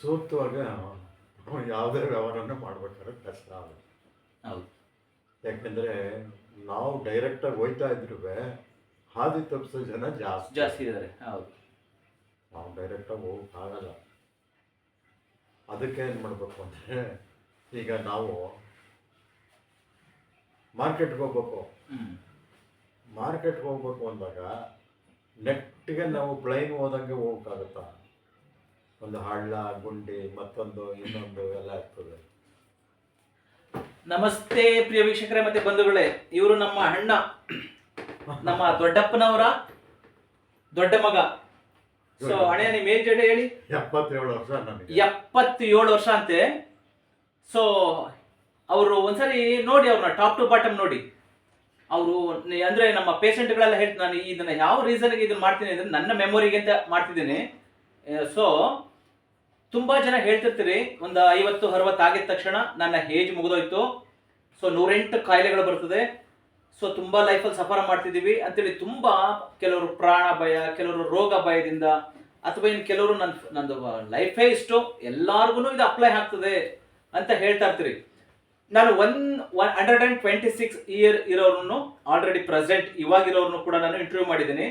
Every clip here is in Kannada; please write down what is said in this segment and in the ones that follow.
ಸೂಕ್ತವಾಗಿ ಯಾವುದೇ ವ್ಯವಹಾರನ ಮಾಡ್ಬೇಕಾದ್ರೆ ಕಷ್ಟ ಆಗುತ್ತೆ. ಹೌದು. ಯಾಕೆಂದರೆ ನಾವು ಡೈರೆಕ್ಟಾಗಿ ಹೋಯ್ತಾ ಇದ್ರೂ ಹಾದಿ ತಪ್ಪಿಸೋ ಜನ ಜಾಸ್ತಿ. ಜಾಸ್ತಿ ಇದ್ದಾರೆ ಹೌದು. ನಾವು ಡೈರೆಕ್ಟಾಗಿ ಹೋಗೋಕ್ಕಾಗಲ್ಲ ಅದಕ್ಕೆ ಏನು ಮಾಡಬೇಕು ಅಂದರೆ ಈಗ ನಾವು ಮಾರ್ಕೆಟ್ಗೆ ಹೋಗ್ಬೇಕು. ಮಾರ್ಕೆಟ್ಗೆ ಹೋಗ್ಬೇಕು ಅಂದಾಗ ನೆಟ್ಟಿಗೆ ನಾವು ಪ್ಲೈನ್ ಹೋದಂಗೆ ಹೋಗೋಕ್ಕಾಗುತ್ತಾ? ಒಂದು ಹಳ್ಳ ಗುಂಡಿ ಮತ್ತೊಂದು ಇನ್ನೊಂದು ಎಲ್ಲ ಇರ್ತದೆ. ನಮಸ್ತೆ ಪ್ರಿಯ ವೀಕ್ಷಕರೇ ಮತ್ತೆ ಬಂಧುಗಳೇ ಇವರು ನಮ್ಮ ಅಣ್ಣ ನಮ್ಮ ದೊಡ್ಡಪ್ಪನವರ ದೊಡ್ಡ ಮಗ. ಸೊ ಅಣ್ಣ ನಿಮ್ ಏಜ್ ಹೇಳಿ? ಎಪ್ಪತ್ತೇಳು ವರ್ಷ ನನಗೆ ಎಪ್ಪತ್ತೇಳು ವರ್ಷ ಅಂತೆ. ಸೊ ಅವರು ಒಂದ್ಸರಿ ನೋಡಿ ಅವ್ರನ್ನ ಟಾಪ್ ಟು ಬಾಟಮ್ ನೋಡಿ. ಅವರು ಅಂದ್ರೆ ನಮ್ಮ ಪೇಷಂಟ್ಗಳೆಲ್ಲ ಹೇಳ್ತೀನಿ ನಾನು ಇದನ್ನ ಯಾವ ರೀಸನ್ಗೆ ಇದನ್ನ ಮಾಡ್ತೀನಿ ಅಂದ್ರೆ ನನ್ನ ಮೆಮೊರಿಗೆ ಅಂತ ಮಾಡ್ತಿದ್ದೀನಿ. ಸೊ ತುಂಬಾ ಜನ ಹೇಳ್ತಿರ್ತೀರಿ, ಒಂದು ಐವತ್ತು, ಅರವತ್ತು ಆಗಿದ ತಕ್ಷಣ ನನ್ನ ಏಜ್ ಮುಗಿದೋಯ್ತು. ಸೊ ನೂರೆಂಟು ಕಾಯಿಲೆಗಳು ಬರ್ತದೆ. ಸೊ ತುಂಬಾ ಲೈಫಲ್ಲಿ ಸಫರ್ ಮಾಡ್ತಿದ್ದೀವಿ. ಅಂತೇಳಿ ತುಂಬಾ ಕೆಲವರು ಪ್ರಾಣ ಭಯ, ಕೆಲವರು ರೋಗ ಭಯದಿಂದ, ಅಥವಾ ಇನ್ನು ಕೆಲವರು ನನ್ನ ನಂದು ಲೈಫೇ ಇಷ್ಟು ಎಲ್ಲಾರ್ಗು ಇದು ಅಪ್ಲೈ ಆಗ್ತದೆ ಅಂತ ಹೇಳ್ತಾ ಇರ್ತೀರಿ. ನಾನು one one hundred and twenty six year ಇರೋರನ್ನು already present ಇವಾಗಿರೋರ್ನು ಕೂಡ ನಾನು ಇಂಟರ್ವ್ಯೂ ಮಾಡಿದ್ದೀನಿ.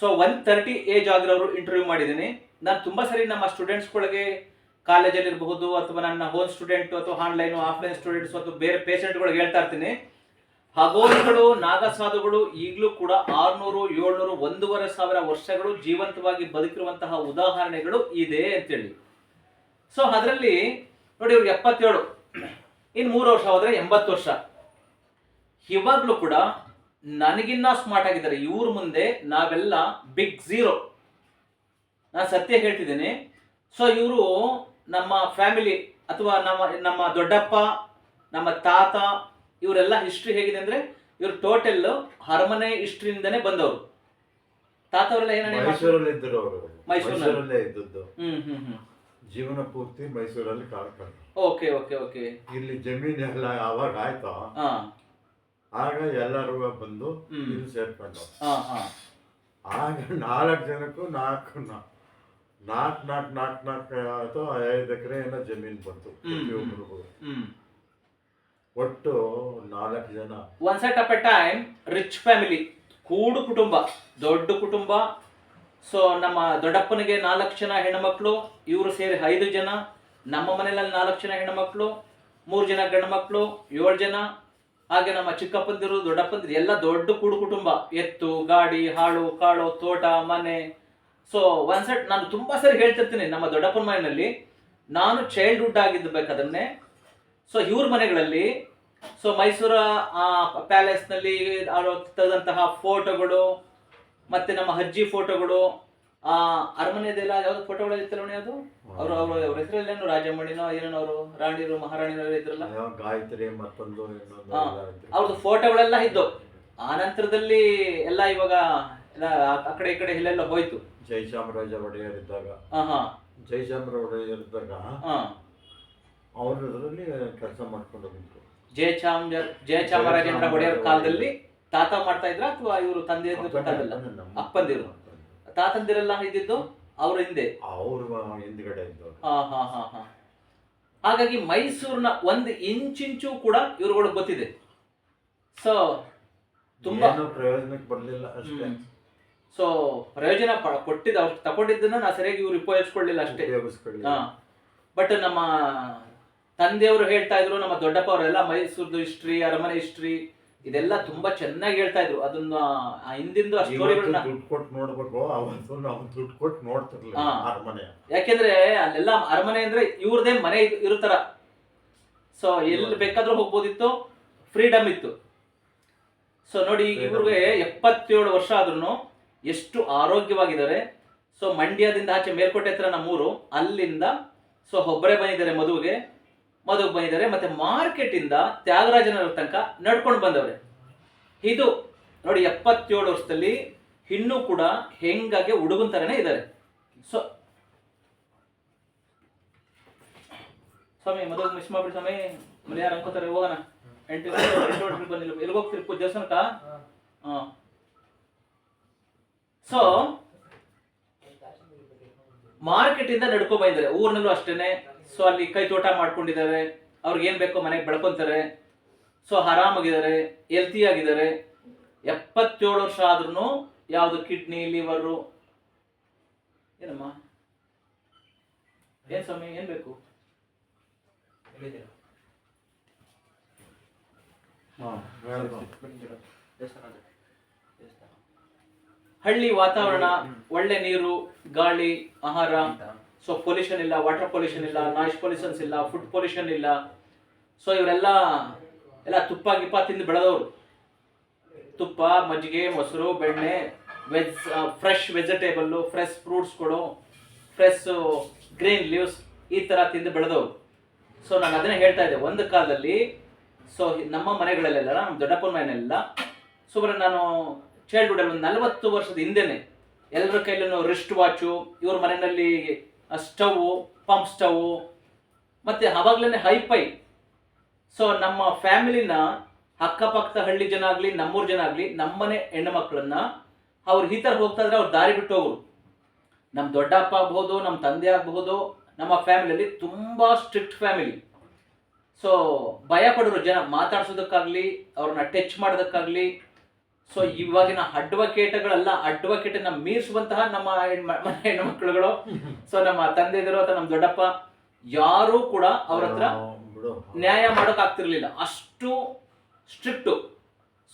ಸೊ ಒನ್ ತರ್ಟಿ ಏಜ್ ಆಗಿರೋರು ಇಂಟರ್ವ್ಯೂ ಮಾಡಿದ್ದೀನಿ. ನಾನು ತುಂಬ ಸರಿ ನಮ್ಮ ಸ್ಟೂಡೆಂಟ್ಸ್ಗಳಿಗೆ ಕಾಲೇಜಲ್ಲಿ ಇರಬಹುದು ಅಥವಾ ನನ್ನ ಹೋಮ್ ಸ್ಟೂಡೆಂಟ್ ಅಥವಾ ಆನ್ಲೈನ್ ಆಫ್ಲೈನ್ ಸ್ಟೂಡೆಂಟ್ಸ್ ಅಥವಾ ಬೇರೆ ಪೇಷೆಂಟ್ಗಳಿಗೆ ಹೇಳ್ತಾ ಇರ್ತೀನಿ. ಹಗೋರಿಗಳು, ನಾಗಸಾಧುಗಳು ಈಗಲೂ ಕೂಡ ಆರ್ನೂರು, ಏಳ್ನೂರು, ಒಂದೂವರೆ ಸಾವಿರ ವರ್ಷಗಳು ಜೀವಂತವಾಗಿ ಬದುಕಿರುವಂತಹ ಉದಾಹರಣೆಗಳು ಇದೆ ಅಂತೇಳಿ. ಸೊ ಅದರಲ್ಲಿ ನೋಡಿ ಇವ್ರಿಗೆ ಎಪ್ಪತ್ತೇಳು ಇನ್ನು ಮೂರು ವರ್ಷ ಹೋದರೆ ಎಂಬತ್ತು ವರ್ಷ. ಇವಾಗಲೂ ಕೂಡ ನನಗಿನ್ನ ಸ್ಮಾರ್ಟ್ ಆಗಿದ್ದಾರೆ. ಇವ್ರ ಮುಂದೆ ನಾವೆಲ್ಲ ಬಿಗ್ ಝೀರೋ ನಾನು ಸತ್ಯ ಹೇಳ್ತಿದ್ದೇನೆ. ಸೊ ಇವರು ನಮ್ಮ ಫ್ಯಾಮಿಲಿ ಅಥವಾ ನಮ್ಮ ನಮ್ಮ ದೊಡ್ಡಪ್ಪ ನಮ್ಮ ತಾತ ಇವರೆಲ್ಲ ಹಿಸ್ಟ್ರಿ ಹೇಗಿದೆ ಅಂದ್ರೆ ಇವರು ಟೋಟಲ್ ಅರಮನೆ ಹಿಸ್ಟ್ರಿಯಿಂದನೇ ಬಂದವರು. ತಾತ ಅವರೆಲ್ಲ ಏನೇ ಮೈಸೂರಲ್ಲಿ ಇದ್ದರು ಅವರು. ಮೈಸೂರಿನಲ್ಲಿ. ಮೈಸೂರಲ್ಲೇ ಇದ್ದದ್ದು. ಹ್ಮ್ ಹ್ಮ್ ಹ್ಮ್. ಜೀವನ ಪೂರ್ತಿ ಮೈಸೂರಲ್ಲಿ ಕಳ್ಕೊಂಡು ಓಕೆ ಓಕೆ ಓಕೆ ಇಲ್ಲಿ ಜಮೀನು ಎಲ್ಲ ಯಾವಾಗ ಆಯ್ತೋ? ಹಾ. ಆಗ ಎಲ್ಲರೂ ಬಂದು ಹ್ಮ್. ಇಲ್ಲಿ ಸೇರ್ಕೊಂಡು ಹಾ ಹಾ. ಆಗ ನಾಲ್ಕು ಜನಕ್ಕೂ ನಾಲ್ಕು ನಾ- ನಾಲ್ಕು ನಾಲ್ಕು ನಾಲ್ಕು ನಾಲ್ಕು ಆಯ್ತು ಐದು ಎಕರೆ ಏನ ಜಮೀನು ಬಂತು. ಪ್ರತಿಯೊಬ್ಬರಿಗೂ ಒಟ್ಟು ನಾಲ್ಕು ಜನ. One set up a time rich family ಕೂಡು ಕುಟುಂಬ ದೊಡ್ಡ ಕುಟುಂಬ. ಸೊ ನಮ್ಮ ದೊಡ್ಡಪ್ಪನಿಗೆ ನಾಲ್ಕು ಜನ ಹೆಣ್ಮಕ್ಳು ಇವರು ಸೇರಿ ಐದು ಜನ. ನಮ್ಮ ಮನೆಯಲ್ಲಿ ನಾಲ್ಕು ಜನ ಹೆಣ್ಮಕ್ಳು ಮೂರು ಜನ ಗಂಡು ಏಳು ಜನ. ಹಾಗೆ ನಮ್ಮ ಚಿಕ್ಕಪ್ಪಂದಿರು ದೊಡ್ಡಪ್ಪಂದಿರು ಎಲ್ಲ ದೊಡ್ಡ ಕೂಡು ಕುಟುಂಬ. ಎತ್ತು ಗಾಡಿ ಹಾಳು ಕಾಳು ತೋಟ ಮನೆ. ಸೊ ಒನ್ ಸೆಟ್ ನಾನು ತುಂಬಾ ಸರಿ ಹೇಳ್ತಿರ್ತೀನಿ ನಮ್ಮ ದೊಡ್ಡಪ್ಪನ ಮನೆಯಲ್ಲಿ. ನಾನು ಚೈಲ್ಡ್ಹುಡ್ ಆಗಿದ್ದಬೇಕಾದನ್ನೇ ಸೊ ಇವ್ರ ಮನೆಗಳಲ್ಲಿ ಸೊ ಮೈಸೂರ ಪ್ಯಾಲೇಸ್ನಲ್ಲಿ ಆಡೋ ತೆಗೆದಂತಹ ಫೋಟೋಗಳು ಮತ್ತೆ ನಮ್ಮ ಅಜ್ಜಿ ಫೋಟೋಗಳು ಆ ಅರಮನೆದೆಲ್ಲ ಯಾವ್ದು ಫೋಟೋಗಳು ಇತ್ತಲ್ಲ ನೋಡಿ ಅದು ಅವರು ಅವರು ಅವ್ರ ಹೆಸರಲ್ಲೇನು ರಾಜಮಣಿನೋ ಏನೇನೋ ಅವರು ರಾಣಿರು ಮಹಾರಾಣಿನೋ ಇದ್ರಲ್ಲ? ಗಾಯತ್ರಿ ಮತ್ತೊಂದು. ಅವ್ರದ್ದು ಫೋಟೋಗಳೆಲ್ಲ ಇದ್ದವು. ಆ ನಂತರದಲ್ಲಿ ಎಲ್ಲ ಇವಾಗ ಎಲ್ಲ ಆ ಕಡೆ ಈ ಕಡೆ ಇಲ್ಲೆಲ್ಲ ಹೋಯ್ತು. ಜಯಚಾಮರಾಜ ಒಡೆಯರ್ ಇದ್ದಾಗ ಜಯಚಾಮರ ಹಾ. ಜಯಚಾಮರಾಜ ಒಡೆಯರ್ ಇದ್ದಾಗ ಹಾ. ಅವರದ್ರಲ್ಲಿ ಕೆಲಸ ಮಾಡ್ಕೊಂಡು ಬಂತು ಜಯಚಾಮ ಜಯಚಾಮರಾಜೇಂದ್ರ ಒಡೆಯರ್ ಕಾಲದಲ್ಲಿ ತಾತ ಮಾಡ್ತಾ ಇದ್ರ ಅಥವಾ ಇವರು ತಂದೆ ಅಪ್ಪಂದಿರು. ತಾತಂದಿರೆಲ್ಲ ಇದ್ದಿದ್ದು ಅವ್ರ ಹಿಂದೆ? ಅವ್ರ ಹಿಂದ್ಗಡೆ ಇದ್ದು ಹಾ ಹಾ ಹಾ ಹಾ. ಹಾಗಾಗಿ ಮೈಸೂರಿನ ಒಂದು ಇಂಚಿಂಚು ಕೂಡ ಇವ್ರುಗಳು ಗೊತ್ತಿದೆ. ಸೊ ತುಂಬಾ ಪ್ರಯೋಜನಕ್ಕೆ ಬರ್ಲಿಲ್ಲ ಅಷ್ಟೇ. ಸೊ ಪ್ರಯೋಜನ ಪ- ಕೊಟ್ಟಿದ್ದ ಅವ್ರು ತಗೊಂಡಿದ್ದನ್ನ ನಾ ಸರಿಯಾಗಿ ಇವ್ರು ಉಪಯೋಗಿಸ್ಕೊಳ್ಳಿಲ್ಲ ಅಷ್ಟೇ. ಉಪಯೋಗಿಸ್ಕೊಳ್ಳಿ ಬಟ್ ನಮ್ಮ ತಂದೆಯವರು ಹೇಳ್ತಾ ಇದ್ರು ನಮ್ಮ ದೊಡ್ಡಪ್ಪ ಅವರೆಲ್ಲ ಮೈಸೂರ್ದು ಹಿಸ್ಟ್ರಿ ಅರಮನೆ ಹಿಸ್ಟ್ರಿ ಇದೆಲ್ಲ ತುಂಬಾ ಚೆನ್ನಾಗಿ ಹೇಳ್ತಾ ಇದ್ರು. ಅದನ್ನ ಆ ಹಿಂದಿಂದು ಆ ಇವತ್ತು ಸ್ಟೋರಿಗಳನ್ನ ದುಡ್ಡು ಕೊಟ್ಟು ನೋಡ್ಬೇಕು ಅವತ್ತು ನಾವು ದುಡ್ಡು ಕೊಟ್ಟು ನೋಡ್ತಿರ್ಲಿಲ್ಲ ಹಾ. ಅರಮನೆ. ಯಾಕೆಂದ್ರೆ ಅಲ್ಲೆಲ್ಲ ಅರಮನೆ ಅಂದ್ರೆ ಇವ್ರದೇ ಮನೆ ಇದ್- ಇರೋ ತರ ಸೊ ಎಲ್ಲಿ ಬೇಕಾದ್ರೂ ಹೋಗ್ಬೋದಿತ್ತು ಫ್ರೀಡಮ್ ಇತ್ತು. ಸೊ ನೋಡಿ ಇವ್ರಿಗೆ ಎಪ್ಪತ್ತೇಳು ವರ್ಷ ಆದ್ರೂ ಎಷ್ಟು ಆರೋಗ್ಯವಾಗಿದ್ದಾರೆ. ಸೊ ಮಂಡ್ಯದಿಂದ ಆಚೆ ಮೇಲ್ಕೋಟೆ ಹತ್ರ ನಮ್ಮೂರು ಅಲ್ಲಿಂದ ಸೊ ಒಬ್ಬರೇ ಬಂದಿದ್ದಾರೆ ಮದುವೆಗೆ. ಮದುವೆಗೆ ಬಂದಿದ್ದಾರೆ ಮತ್ತೆ ಮಾರ್ಕೆಟ್ ಇಂದ ತ್ಯಾಗರಾಜನಗರ ತನಕ ನಡ್ಕೊಂಡು ಬಂದವ್ರೆ. ಇದು ನೋಡಿ ಎಪ್ಪತ್ತೇಳು ವರ್ಷದಲ್ಲಿ ಇನ್ನೂ ಕೂಡ ಹೆಂಗಾಗಿ ಹುಡುಗನ್ ಥರನೇ ಇದ್ದಾರೆ. ಸೊ ಸ್ವಾಮಿ ಮದುವೆ ಮಿಸ್ ಮಾಡ್ಬಿಡಿ ಸ್ವಾಮಿ. ಮನೆ ಯಾರು ಅನ್ಕೋತಾರೆ ಹೋಗೋಣ. ಎಂಟು ಬಂದಿಲ್ಲ. ಎಲ್ಲಿಗೆ ಹೋಗ್ತೀರಿ? ಪೂಜೆ ದೇವಸ್ಥಾನಕ್ಕ? ಹಾ. ಸೊ ಮಾರ್ಕೆಟ್ ಇಂದ ನಡ್ಕೊ ಬಂದಿದ್ದಾರೆ. ಊರ್ನಲ್ಲೂ ಅಷ್ಟೇನೆ. ಸೊ ಅಲ್ಲಿ ಕೈ ತೋಟ ಮಾಡ್ಕೊಂಡಿದ್ದಾರೆ. ಅವ್ರಿಗೆ ಏನ್ ಬೇಕೋ ಮನೆಗೆ ಬೆಳ್ಕೊಂತಾರೆ. ಸೊ ಆರಾಮಾಗಿದ್ದಾರೆ. ಹೆಲ್ತಿ ಆಗಿದ್ದಾರೆ. ಎಪ್ಪತ್ತೇಳು ವರ್ಷ ಆದ್ರೂ ಯಾವುದು ಕಿಡ್ನಿ ಲಿವರ್ ಏನಮ್ಮ? ಏನ್ ಸ್ವಾಮಿ ಏನ್ ಬೇಕು? ಹಾ. ಹಳ್ಳಿ ವಾತಾವರಣ ಒಳ್ಳೆ ನೀರು ಗಾಳಿ ಆಹಾರ ಸೊ ಪೊಲ್ಯೂಷನ್ ಇಲ್ಲ ವಾಟರ್ ಪೊಲ್ಯೂಷನ್ ಇಲ್ಲ ನಾಯ್ಸ್ ಪೊಲ್ಯೂಷನ್ಸ್ ಇಲ್ಲ ಫುಡ್ ಪೊಲ್ಯೂಷನ್ ಇಲ್ಲ. ಸೊ ಇವರೆಲ್ಲ ಎಲ್ಲ ತುಪ್ಪ ಗಿಪ್ಪ ತಿಂದು ಬೆಳೆದವರು. ತುಪ್ಪ ಮಜ್ಜಿಗೆ ಮೊಸರು ಬೆಣ್ಣೆ ವೆಜ್ ಫ್ರೆಶ್ ವೆಜಿಟೇಬಲ್ಲು ಫ್ರೆಶ್ ಫ್ರೂಟ್ಸ್ಗಳು ಫ್ರೆಶ್ ಗ್ರೀನ್ ಲೀವ್ಸ್ ಈ ಥರ ತಿಂದು ಬೆಳೆದವರು. ಸೊ ನಾನು ಅದನ್ನೇ ಹೇಳ್ತಾ ಇದ್ದೆ ಒಂದು ಕಾಲದಲ್ಲಿ ಸೊ ನಮ್ಮ ಮನೆಗಳಲ್ಲೆಲ್ಲ ನಮ್ಮ ದೊಡ್ಡಪ್ಪನ ಮನೆಯಲ್ಲ ಸುಮಾರು ನಾನು ಚೈಲ್ಡ್ಹುಡ್ ಅಲ್ಲಿ ಒಂದು ನಲವತ್ತು ವರ್ಷದ ಹಿಂದೆನೆ ಎಲ್ಲರ ಕೈಲೂ ರಿಸ್ಟ್ ವಾಚು ಇವ್ರ ಮನೆಯಲ್ಲಿ ಸ್ಟವ್ ಪಂಪ್ ಸ್ಟವ್ ಮತ್ತೆ ಅವಾಗ್ಲೇ ಹೈಫೈ ಸೊ ನಮ್ಮ ಫ್ಯಾಮಿಲಿನ ಅಕ್ಕಪಕ್ಕದ ಹಳ್ಳಿ ಜನ ಆಗಲಿ, ನಮ್ಮೂರ್ ಜನ ಆಗಲಿ, ನಮ್ಮನೆ ಹೆಣ್ಣು ಮಕ್ಕಳನ್ನ ಅವ್ರು ಈ ಥರ ಹೋಗ್ತಾ ಇದ್ರೆ ಅವ್ರು ದಾರಿ ಬಿಟ್ಟು ಹೋಗೋರು. ನಮ್ಮ ದೊಡ್ಡಪ್ಪ ಆಗ್ಬಹುದು ನಮ್ಮ ತಂದೆ ಆಗಬಹುದು, ನಮ್ಮ ಫ್ಯಾಮಿಲಿಯಲ್ಲಿ ತುಂಬಾ ಸ್ಟ್ರಿಕ್ಟ್ ಫ್ಯಾಮಿಲಿ ಸೊ ಭಯ ಪಡೋರು ಜನ ಮಾತಾಡ್ಸೋದಕ್ಕಾಗ್ಲಿ, ಅವ್ರನ್ನ ಟಚ್ ಮಾಡೋದಕ್ಕಾಗ್ಲಿ ಸೊ ಇವಾಗಿನ ಅಡ್ವಕೇಟ್ಗಳೆಲ್ಲ ಅಡ್ವಕೇಟನ್ನ ಮೀರಿಸುವಂತಹ ನಮ್ಮ ಮನೆ ಹೆಣ್ಮಕ್ಳುಗಳು. ಸೊ ನಮ್ಮ ತಂದೆದಿರು ಅಥವಾ ನಮ್ಮ ದೊಡ್ಡಪ್ಪ ಯಾರೂ ಕೂಡ ಅವ್ರ ಹತ್ರ ನ್ಯಾಯ ಮಾಡೋಕ್ ಆಗ್ತಿರ್ಲಿಲ್ಲ ಅಷ್ಟು ಸ್ಟ್ರಿಕ್ಟು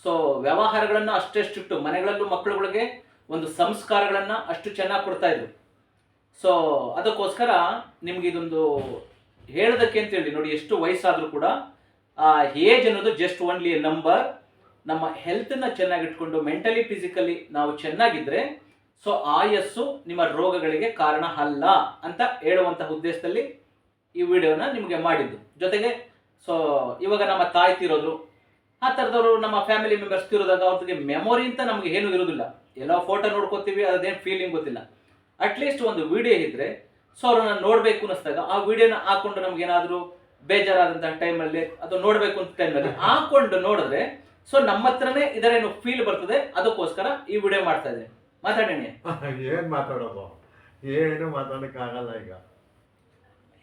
ಸೊ ವ್ಯವಹಾರಗಳನ್ನ ಅಷ್ಟೇ ಸ್ಟ್ರಿಕ್ಟು ಮನೆಗಳಲ್ಲೂ ಮಕ್ಕಳುಗಳಿಗೆ ಒಂದು ಸಂಸ್ಕಾರಗಳನ್ನ ಅಷ್ಟು ಚೆನ್ನಾಗಿ ಕೊಡ್ತಾ ಇದ್ರು. ಸೊ ಅದಕ್ಕೋಸ್ಕರ ನಿಮ್ಗೆ ಇದೊಂದು ಹೇಳೋದಕ್ಕೆ ಅಂತೇಳಿ ನೋಡಿ ಎಷ್ಟು ವಯಸ್ಸಾದ್ರೂ ಕೂಡ ಆ ಏಜ್ ಅನ್ನೋದು ಜಸ್ಟ್ ಓನ್ಲಿ ಎ ನಂಬರ್ ನಮ್ಮ ಹೆಲ್ತನ್ನ ಚೆನ್ನಾಗಿಟ್ಕೊಂಡು ಮೆಂಟಲಿ ಫಿಸಿಕಲಿ ನಾವು ಚೆನ್ನಾಗಿದ್ರೆ, ಸೊ ಆಯಸ್ಸು ನಿಮ್ಮ ರೋಗಗಳಿಗೆ ಕಾರಣ ಅಲ್ಲ ಅಂತ ಹೇಳುವಂತಹ ಉದ್ದೇಶದಲ್ಲಿ ಈ ವಿಡಿಯೋನ ನಿಮಗೆ ಮಾಡಿದ್ದು. ಜೊತೆಗೆ, ಸೊ ಇವಾಗ ನಮ್ಮ ತಾಯಿ ತೀರೋದ್ರು, ಆ ಥರದವರು ನಮ್ಮ ಫ್ಯಾಮಿಲಿ ಮೆಂಬರ್ಸ್ ತೀರೋದಾಗ ಅವ್ರಿಗೆ ಮೆಮೊರಿ ಅಂತ ನಮಗೆ ಏನೂ ಇರೋದಿಲ್ಲ. ಎಲ್ಲೋ ಫೋಟೋ ನೋಡ್ಕೋತೀವಿ, ಅದೇನು ಫೀಲಿಂಗ್ ಗೊತ್ತಿಲ್ಲ. ಅಟ್ಲೀಸ್ಟ್ ಒಂದು ವಿಡಿಯೋ ಇದ್ರೆ, ಸೊ ಅವ್ರನ್ನ ನೋಡಬೇಕು ಅನ್ನಿಸ್ದಾಗ ಆ ವಿಡಿಯೋನ ಹಾಕೊಂಡು ನಮ್ಗೆ ಏನಾದರೂ ಬೇಜಾರಾದಂತಹ ಟೈಮಲ್ಲಿ ಅಥವಾ ನೋಡಬೇಕು ಅಂತ ಟೈಮಲ್ಲಿ ಹಾಕೊಂಡು ನೋಡಿದ್ರೆ ಸೊ ನಮ್ಮ ಹತ್ರನೇ ಇದರೇನು ಫೀಲ್ ಬರ್ತದೆ ಅದಕ್ಕೋಸ್ಕರ ಈ ವಿಡಿಯೋ ಮಾಡ್ತಾ ಇದ್ದೀನಿ. ಮಾತಾಡೋಣ ಏನ್ ಮಾತಾಡೋದು? ಏನು ಮಾತಾಡಕ್ಕಾಗಲ್ಲ ಈಗ.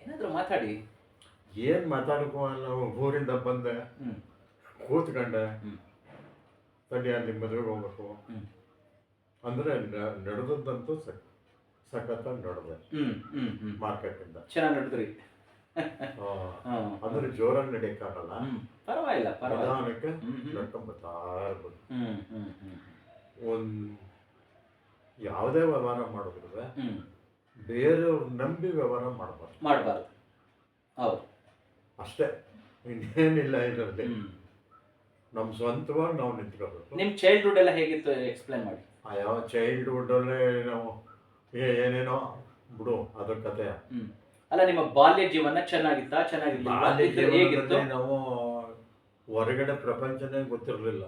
ಏನಾದರೂ ಮಾತಾಡಿ. ಏನ್ ಮಾತಾಡಕ್ಕೂ ಅಲ್ಲ ಊರಿಂದ ಬಂದೆ. ಕೂತ್ಕಂಡೆ. ತಡಿ ಅಲ್ಲಿ ಮದುವೆಗೆ ಹೋಗ್ಬೇಕು. ಅಂದ್ರೆ ನಡೆದಂತೂ ನಡೆದೆ. ಹ್ಮ್ ಹ್ಮ್ ಮಾರ್ಕೆಟಿಂದ ಚೆನ್ನಾಗಿ ನಡೆದ್ರಿ. ಅಂದ್ರೆ ಜೋರಾಗಿ ನಡೆಯಕ್ಕಾಗಲ್ಲ ಪರವಾಗಿಲ್ಲ ಪರವಾಗಿಲ್ಲ. ನಡ್ಕೊಂಬತ್ತಾ ಇರ್ಬೋದು ಒಂದ್ ಯಾವುದೇ ವ್ಯವಹಾರ ಮಾಡಿದ್ರು ಬೇರೆಯವ್ರು ನಂಬಿ ವ್ಯವಹಾರ ಮಾಡಬಾರ್ದು. ಮಾಡಬಾರ್ದು. ಹೌದು. ಅಷ್ಟೇ. ಇನ್ನೇನಿಲ್ಲ ಇದರಲ್ಲಿ. ನಮ್ಮ ಸ್ವಂತವಾಗಿ ನಾವು ನಿಂತ್ಕೋಬೇಕು. ನಿಮ್ಮ ಚೈಲ್ಡ್ಹುಡ್ ಎಲ್ಲ ಹೇಗಿತ್ತು ಎಕ್ಸ್ಪ್ಲೈನ್ ಮಾಡಿ. ಯಾವ ಚೈಲ್ಡ್ಹುಡ್ಡಲ್ಲೇ ನಾವು ಏ- ಏನೇನೋ ಬಿಡು ಅದ್ರ ಕತೆ. ಅಲ್ಲ ನಿಮ್ಮ ಬಾಲ್ಯ ಜೀವನ ಚೆನ್ನಾಗಿತ್ತಾ? ಚೆನ್ನಾಗಿತ್ತು ಹೇಗಿತ್ತು? ನಾವು ಹೊರಗಡೆ ಪ್ರಪಂಚನೇ ಗೊತ್ತಿರಲಿಲ್ಲ.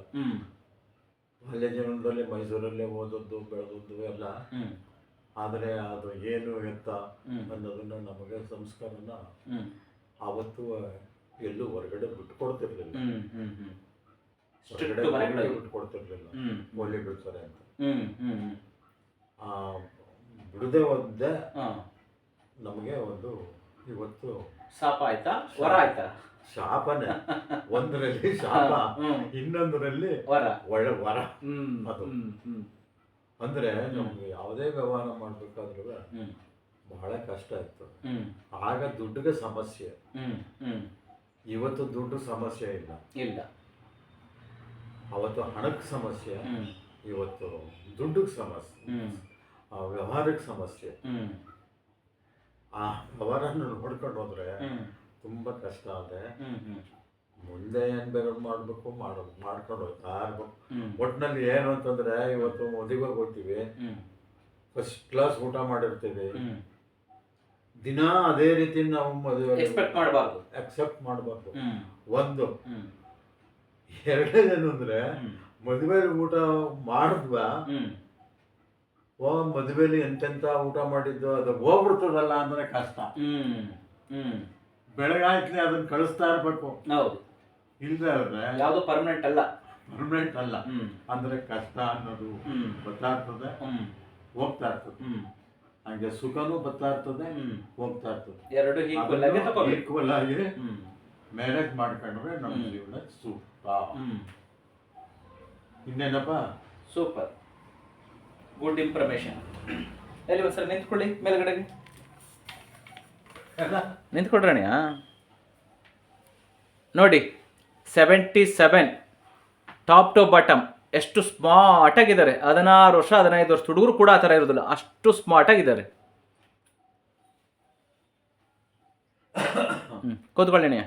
ಬಾಲ್ಯ ಜೀವನದಲ್ಲಿ ಮೈಸೂರಲ್ಲೇ ಓದದ್ದು ಬೆಳೆದದ್ದು ಎಲ್ಲ. ಆದರೆ ಅದು ಏನು ಎತ್ತ ಅನ್ನೋದನ್ನ ನಮಗೆ ಸಂಸ್ಕಾರನ ಅವತ್ತು ಆವತ್ತು ಎಲ್ಲೂ ಹೊರಗಡೆ ಬಿಟ್ಕೊಡ್ತಿರ್ಲಿಲ್ಲ. ಹೊರಗಡೆ ಬಿಟ್ಕೊಡ್ತಿರ್ಲಿಲ್ಲ. ಹ್ಮ್ ಬಿಡ್ತಾರೆ ಅಂತ. ಬಿಡದೆ ಹೋದ್ದೆ ಹಾ. ನಮಗೆ ಒಂದು ಇವತ್ತು ಶಾಪ ಆಯ್ತಾ? ವರ ಆಯ್ತಾ? ಶಾಪನ. ಒಂದರಲ್ಲಿ ಶಾಪ ಇನ್ನೊಂದರಲ್ಲಿ ವರ. ಒಳ್ಳೆ ವರ. ಅದು. ಅಂದ್ರೆ ನಮ್ಗೆ ಯಾವುದೇ ವ್ಯವಹಾರ ಮಾಡ್ಬೇಕಾದ್ರೂ ಬಹಳ ಕಷ್ಟ ಇತ್ತು ಆಗ ದುಡ್ಡಿಗೆ ಸಮಸ್ಯೆ. ಇವತ್ತು ದುಡ್ಡು ಸಮಸ್ಯೆ ಇಲ್ಲ. ಇಲ್ಲ. ಅವತ್ತು ಹಣಕ್ಕೆ ಸಮಸ್ಯೆ. ಇವತ್ತು ದುಡ್ಡಿಗೆ ಸಮಸ್ಯೆ. ವ್ಯವಹಾರಕ್ಕೆ ಸಮಸ್ಯೆ. ಆ ಅವರನ್ನು ನೋಡ್ಕೊಂಡು ಹೋದ್ರೆ ತುಂಬಾ ಕಷ್ಟ ಆದ್ರೆ ಮುಂದೆ ಏನ್ ಬೇರೆ ಮಾಡ್ಬೇಕು ಮಾಡೋದು ಮಾಡ್ಕೊಂಡು ಹೋಗ್ತಾ ಇರ್ಬೇಕು ಒಟ್ಟಿನಲ್ಲಿ ಏನು ಅಂತಂದ್ರೆ ಇವತ್ತು ಮದುವೆ ಹೋಗ್ತೀವಿ. ಫಸ್ಟ್ ಕ್ಲಾಸ್ ಊಟ ಮಾಡಿರ್ತೀವಿ. ದಿನ ಅದೇ ರೀತಿ ನಾವು ಮದುವೆ ಮಾಡಬಾರ್ದು. ಅಕ್ಸೆಪ್ಟ್ ಮಾಡಬಾರ್ದು. ಒಂದು. ಎರಡನೇದೇನು ಅಂದ್ರೆ ಮದುವೆ ಊಟ ಮಾಡಿದ್ವಾ? ಓ ಮದುವೆಲಿ ಎಂತೆಂತ ಊಟ ಮಾಡಿದ್ದು ಅದು ಹೋಗ್ಬಿಡ್ತದಲ್ಲ ಅಂದ್ರೆ ಕಷ್ಟ. ಹ್ಮ್ ಹ್ಮ್. ಬೆಳಗಾಯ್ತಲೆ ಅದನ್ನ ಕಳಿಸ್ತಾ ಇರ್ಬೇಕು. ಹೌದು. ಇಲ್ದೇ ಇದ್ರೆ ಯಾವುದು ಪರ್ಮನೆಂಟ್ ಅಲ್ಲ. ಪರ್ಮನೆಂಟ್ ಅಲ್ಲ. ಹ್ಮ್. ಅಂದ್ರೆ ಕಷ್ಟ ಅನ್ನೋದು ಹ್ಮ್. ಗೊತ್ತಾಗ್ತದೆ ಹ್ಮ್. ಹೋಗ್ತಾ ಇರ್ತದೆ. ಹ್ಮ್. ಹಂಗೆ ಸುಖನೂ ಬರ್ತಾ ಇರ್ತದೆ. ಹ್ಮ್. ಹೋಗ್ತಾ ಇರ್ತದೆ. ಎರಡು ಈಕ್ವಲ್ ಆಗಿ ಮ್ಯಾರೇಜ್ ಮಾಡ್ಕೊಂಡ್ರೆ ನಮ್ಮ. ಜೀವನ ಸೂಕ್ತ. ಹ್ಮ್. ಇನ್ನೇನಪ್ಪ? ಸೂಪರ್. ಗುಡ್ ಇನ್ಫಾರ್ಮೇಶನ್ ಎಲ್ಲಿ ಒಂದ್ಸಲ ನಿಂತ್ಕೊಳ್ಳಿ ಮೇಲ್ಗಡೆಗೆ. ನಿಂತ್ಕೊಳ್ರಿ ಅಣ್ಣ ನೋಡಿ seventy seven top to bottom ಎಷ್ಟು ಸ್ಮಾರ್ಟ್ ಆಗಿದ್ದಾರೆ. ಹದಿನಾರು ವರ್ಷ ಹದಿನೈದು ವರ್ಷ ಹುಡುಗರು ಕೂಡ ಆ ಥರ ಇರೋದಿಲ್ಲ ಅಷ್ಟು ಸ್ಮಾರ್ಟ್ ಆಗಿದ್ದಾರೆ. ಕೂತ್ಕೊಳ್ಳಿ ಅಣ್ಣ.